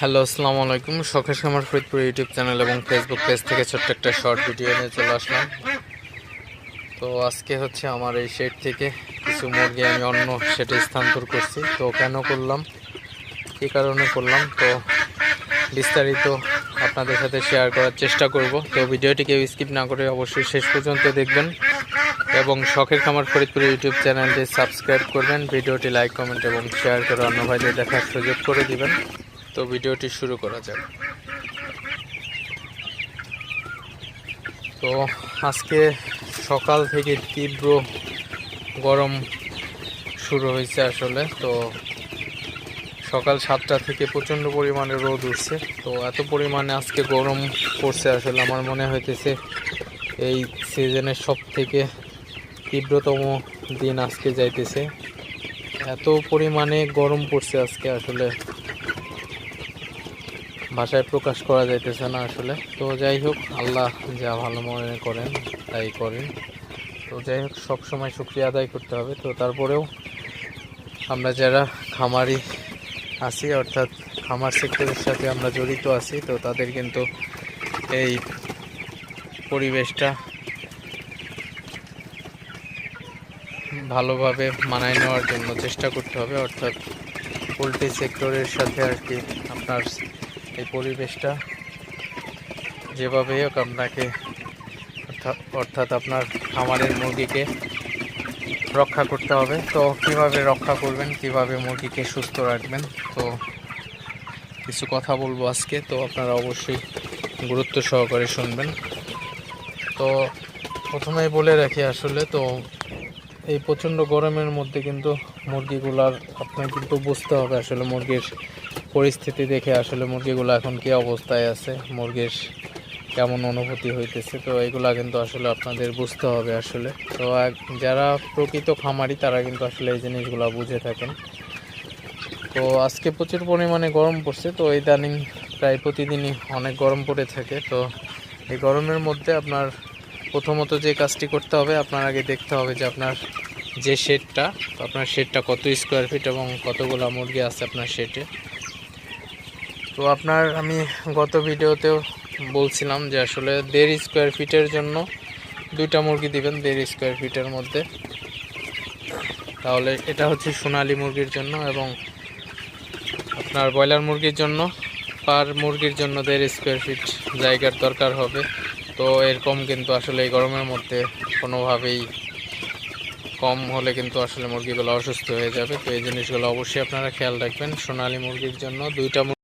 Hello, আসসালামু আলাইকুম। সখেশ আমার ফরিদপুর ইউটিউব চ্যানেল এবং ফেসবুক পেজ থেকে ছোট্ট একটা শর্ট ভিডিও নিয়ে চলে আসলাম। তো আজকে হচ্ছে আমার এই শেড থেকে কিছু মুরগি আমি অন্য শেডে স্থানান্তর করছি। তো কেন করলাম? কী কারণে করলাম? তো বিস্তারিত আপনাদের সাথে শেয়ার করার চেষ্টা করব। তো ভিডিওটি কেউ স্কিপ না করে অবশ্যই শেষ পর্যন্ত দেখবেন এবং শখের খামার ফরিদপুর ইউটিউব চ্যানেলটি সাবস্ক্রাইব করবেন। ভিডিওটি লাইক কমেন্ট এবং শেয়ার করে অন্য ভাইদের দেখার সুযোগ করে দিবেন। তো ভিডিওটি শুরু করা যাক। তো আজকে সকাল থেকে তীব্র গরম শুরু হয়েছে আসলে। তো সকাল সাতটা থেকে প্রচণ্ড পরিমাণে রোদ উঠছে। তো এত পরিমাণে আজকে গরম পড়ছে আসলে আমার মনে হইতেছে এই সিজনের সব থেকে তীব্রতম দিন আজকে যাইতেছে। এত পরিমাণে গরম পড়ছে আজকে আসলে। ভাষায় প্রকাশ করা যাইতেছে না আসলে। তো যাই হোক আল্লাহ যা ভালো মনে করেন, তাই করেন। তো যাই হোক সবসময় শুক্রিয়া আদায় করতে হবে। তো তারপরেও আমরা যারা খামারি আছি, অর্থাৎ খামার সেক্টরের সাথে আমরা জড়িত আছি, তো তাদের কিন্তু এই পরিবেশটা ভালোভাবে মানায় নেওয়ার জন্য চেষ্টা করতে হবে। অর্থাৎ পোলট্রি সেক্টরের সাথে আর কি আপনার এই পরিবেশটা যেভাবে হোক আপনাকে অর্থাৎ- আপনার খামারের মুরগিকে রক্ষা করতে হবে। তো কীভাবে রক্ষা করবেন, কীভাবে মুরগিকে সুস্থ রাখবেন, তো কিছু কথা বলব আজকে। তো আপনারা অবশ্যই গুরুত্ব সহকারে শুনবেন। তো প্রথমেই বলে রাখি আসলে, তো এই প্রচণ্ড গরমের মধ্যে কিন্তু মুরগিগুলার, আপনার কিন্তু বুঝতে হবে আসলে মুরগির পরিস্থিতি দেখে আসলে মুরগিগুলো এখন কি অবস্থায় আছে, মুরগির কেমন অনুভূতি হইতেছে, তো এগুলা কিন্তু আসলে আপনাদের বুঝতে হবে আসলে। তো যারা প্রকৃত খামারি, তারা কিন্তু আসলে এই জিনিসগুলো বুঝে থাকেন। তো আজকে প্রচুর পরিমাণে গরম পড়ছে, তো ইদানিং প্রায় প্রতিদিনই অনেক গরম পড়ে থাকে। তো এই গরমের মধ্যে আপনার প্রথমত যে কাজটি করতে হবে, আপনার আগে দেখতে হবে যে আপনার যে শেডটা আপনার শেডটা কত স্কোয়ার ফিট এবং কতগুলো মুরগি আছে আপনার শেডে তো আপনার আমি গত ভিডিওতেও বলছিলাম যে আসলে দেড় স্কোয়ার ফিটের জন্য দুইটা মুরগি দিবেন দেড় স্কোয়ার ফিটের মধ্যে। তাহলে এটা হচ্ছে সোনালী মুরগির জন্য এবং আপনার ব্রয়লার মুরগির জন্য পার মুরগির জন্য দেড় স্কোয়ার ফিট জায়গার দরকার হবে। তো এরকম কিন্তু আসলে এই গরমের মধ্যে কোনোভাবেই কম হলে কিন্তু আসলে মুরগিগুলো অসুস্থ হয়ে যাবে। তো এই জিনিসগুলো অবশ্যই আপনারা খেয়াল রাখবেন। সোনালী মুরগির জন্য দুইটা